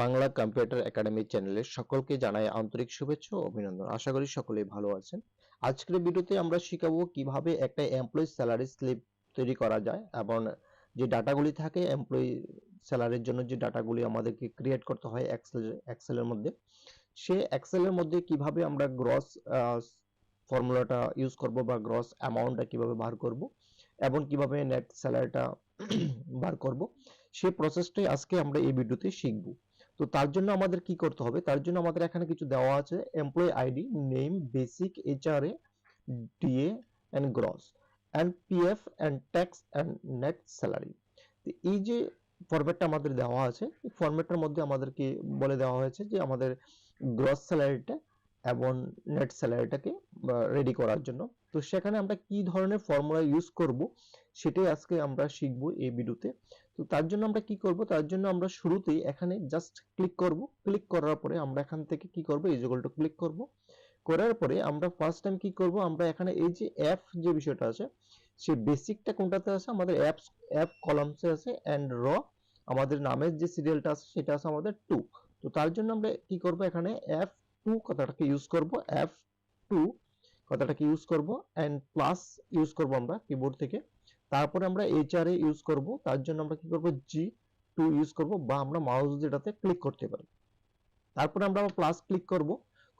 Bangla computer academy চ্যানেলে সকলকে জানাই আন্তরিক শুভেচ্ছা ও অভিনন্দন। আশা করি সকলেই ভালো আছেন। আজকের ভিডিওতে আমরা শিখাবো কীভাবে একটা এমপ্লয়ি স্যালারি স্লিপ তৈরি করা যায় এবং যে ডাটাগুলি থাকে এমপ্লয়ি স্যালারির জন্য যে ডাটাগুলি আমাদেরকে ক্রিয়েট করতে হয় এক্সেল এক্সেলের মধ্যে, সে এক্সেলের মধ্যে কীভাবে আমরা গ্রস ফর্মুলাটা ইউজ করব বা গ্রস অ্যামাউন্টটা কীভাবে বার করব এবং কীভাবে নেট স্যালারিটা বার করব সেই প্রসেসটাই আজকে আমরা এই ভিডিওতে শিখব। তো তার জন্য আমাদের কি করতে হবে? তার জন্য আমাদের এখানে কিছু দেওয়া আছে। Employee ID name basic HRA DA and gross and PF and tax and net salary তো এই যে ফরম্যাটটা আমাদের দেওয়া আছে, এই ফরম্যাটটার মধ্যে আমাদেরকে বলে দেওয়া হয়েছে যে আমাদের গ্রস স্যালারিটা এবং নেট স্যালারিটাকে রেডি করার জন্য। তো সেখানে আমরা কি ধরনের ফর্মুলা ইউজ করব, সেটাই আজকে আমরা শিখব এই ভিডিওতে। তো তার জন্য আমরা কি করব, তার জন্য আমরা শুরুতেই এখানে জাস্ট ক্লিক করব। ক্লিক করার পরে আমরা এখান থেকে কি করব ইজিকল টু ক্লিক করব। করার পরে আমরা ফার্স্ট টাইম কি করব, আমরা এখানে এই যে অ্যাপ যে বিষয়টা আছে সেই বেসিকটা কোনটাতে আছে? আমাদের অ্যাপস অ্যাপ কলামসে আছে এন্ড র আমাদের নামের যে সিরিয়ালটা আছে, সেটা আছে আমাদের টু তো তার জন্য আমরা কি করব এখানে এফ টু কথাটাকে ইউজ করব এফ টু কথাটাকে ইউজ করব এন্ড প্লাস ইউজ করব আমরা কিবোর্ড থেকে। তারপরে আমরা এইচআর এ ইউজ করব, তার জন্য আমরা কি করব জি টু ইউজ করব, বা আমরা মাউস যেটাতে ক্লিক করতে পারি। তারপরে আমরা প্লাস ক্লিক করব,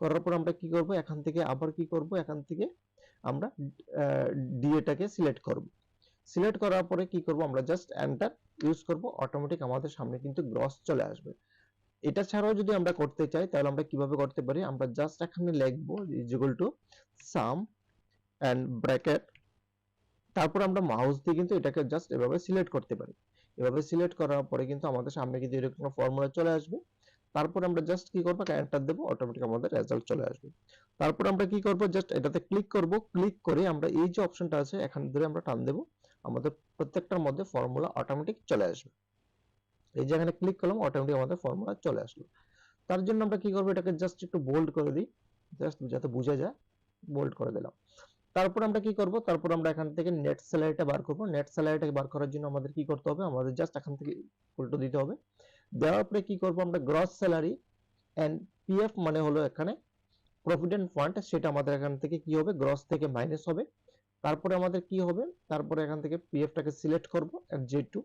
করার পর আমরা কি করব, এখান থেকে আবার কি করব, এখান থেকে আমরা ডিএটাকে সিলেক্ট করব। সিলেক্ট করার পরে কি করব, আমরা জাস্ট এন্টার ইউজ করব অটোমেটিক আমাদের সামনে কিন্তু গ্রস চলে আসবে। এটা ছাড়াও যদি আমরা করতে চাই, তাহলে আমরা কীভাবে করতে পারি? আমরা জাস্ট এখানে লিখব equal to sum and bracket তারপর আমরা মাউস দিয়ে কিন্তু এটাকে জাস্ট এভাবে সিলেক্ট করতে পারি। এভাবে সিলেক্ট করার পরে কিন্তু আমাদের সামনে কিন্তু এরকম ফর্মুলা চলে আসবে। তারপর আমরা জাস্ট কি করব? এন্টার দেবো অটোমেটিক আমাদের রেজাল্ট চলে আসবে। তারপর আমরা কি করব? জাস্ট এটাতে ক্লিক করব। ক্লিক করে আমরা এই যে অপশনটা আছে, এখান ধরে আমরা টান দেব। আমাদের প্রত্যেকটার মধ্যে ফর্মুলা অটোমেটিক চলে আসবে। এই যে এখানে ক্লিক করলাম অটোমেটিক আমাদের ফর্মুলা চলে আসলো। তার জন্য আমরা কি করব? এটাকে জাস্ট একটু বোল্ড করে দিই। জাস্ট যাতে বোঝা যায় বোল্ড করে দিলাম। তারপর আমরা কি করব? তারপর আমরা এখান থেকে নেট স্যালারিটা বার করব। নেট স্যালারিটাকে বার করার জন্য আমাদের কি করতে হবে? আমাদের জাস্ট এখান থেকে উল্টো দিতে হবে। দেওয়ার পরে কি করব? আমরা গ্রস স্যালারি এন্ড পিএফ মানে হলো এখানে প্রভিডেন্ট ফান্ড সেটা আমাদের এখান থেকে কি হবে? গ্রস থেকে মাইনাস হবে। তারপরে আমাদের কি হবে? তারপরে এখান থেকে পিএফটাকে সিলেক্ট করব and J two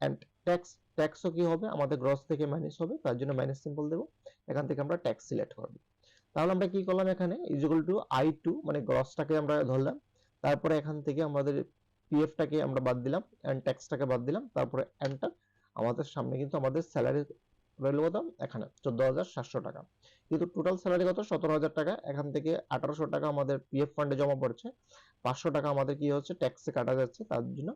and tax ট্যাক্সও কি হবে? আমাদের গ্রস থেকে মাইনাস হবে, তার জন্য মাইনাস সিম্বল দেব। এখান থেকে আমরা ট্যাক্স সিলেক্ট করব। তাহলে আমরা কি করলাম এখানে? ইকুয়াল টু আই টু মানে গ্রসটাকে আমরা ধরলাম। তারপরে এখান থেকে আমাদের পিএফটাকে আমরা বাদ দিলাম এন্ড ট্যাক্সটাকে বাদ দিলাম। তারপরে এন্টার আমাদের সামনে কিন্তু আমাদের স্যালারি রইল কত এখানে, চোদ্দ হাজার সাতশো টাকা। কিন্তু টোটাল স্যালারি কত? সতেরো হাজার টাকা। এখান থেকে আঠারোশো টাকা আমাদের পিএফ ফান্ডে জমা পড়ছে। পাঁচশো টাকা আমাদের কি হচ্ছে? ট্যাক্সে কাটা যাচ্ছে, তার জন্য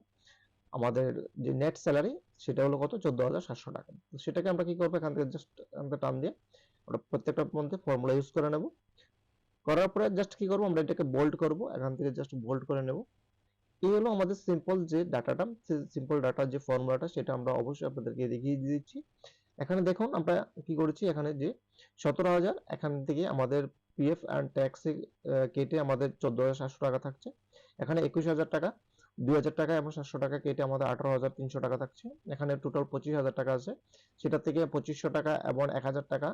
আমাদের যে নেট স্যালারি সেটা হলো কত? চোদ্দ হাজার সাতশো টাকা। তো সেটাকে আমরা কি করব? এখান থেকে জাস্ট আমরা টান দিয়ে ওটা প্রত্যেকটার মধ্যে ফর্মুলা ইউজ করে নেব। করার পরে জাস্ট কি করব? আমরা এটাকে বোল্ড করব। এখান থেকে জাস্ট বোল্ড করে নেব। এই হলো আমাদের সিম্পল যে ডাটাটা সিম্পল ডাটার যে ফর্মুলাটা সেটা আমরা অবশ্যই আপনাদেরকে দেখিয়ে দিচ্ছি। এখানে দেখুন, আমরা কি করেছি? এখানে যে সতেরো হাজার, এখান থেকে আমাদের পিএফ অ্যান্ড ট্যাক্সে কেটে আমাদের চোদ্দ হাজার সাতশো টাকা থাকছে। এখানে একুশ হাজার টাকা। দুই হাজার টাকা এবং সাতশো টাকা কেটে আমাদের আঠারো হাজার তিনশো টাকা থাকছে। এখানে টোটাল পঁচিশ হাজার টাকা আছে। সেটা থেকে পঁচিশশো টাকা এবং এক হাজার টাকা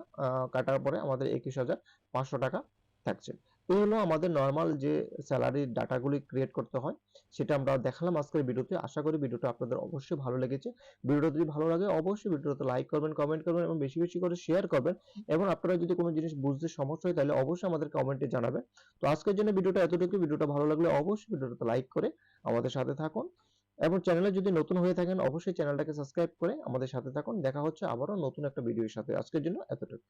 কাটার পরে আমাদের একুশ হাজার পাঁচশো টাকা থাকছে। এই হলো আমাদের নর্মাল যে স্যালারির ডাটাগুলি ক্রিয়েট করতে হয়, সেটা আমরা দেখালাম আজকের ভিডিওতে। আশা করি ভিডিওটা আপনাদের অবশ্যই ভালো লেগেছে। ভিডিওটা যদি ভালো লাগে, অবশ্যই ভিডিওতে লাইক করবেন কমেন্ট করবেন এবং বেশি বেশি করে শেয়ার করবেন। এবং আপনারা যদি কোনো জিনিস বুঝতে সমস্যা হয়, তাহলে অবশ্যই আমাদের কমেন্টে জানাবেন। তো আজকের জন্য ভিডিওটা এতটুকু ভিডিওটা ভালো লাগলে অবশ্যই ভিডিওটাতে লাইক করে আমাদের সাথে থাকুন। এবং চ্যানেলে যদি নতুন হয়ে থাকেন, অবশ্যই চ্যানেলটাকে সাবস্ক্রাইব করে আমাদের সাথে থাকুন। দেখা হচ্ছে আবারও নতুন একটা ভিডিওর সাথে। আজকের জন্য এতটুকু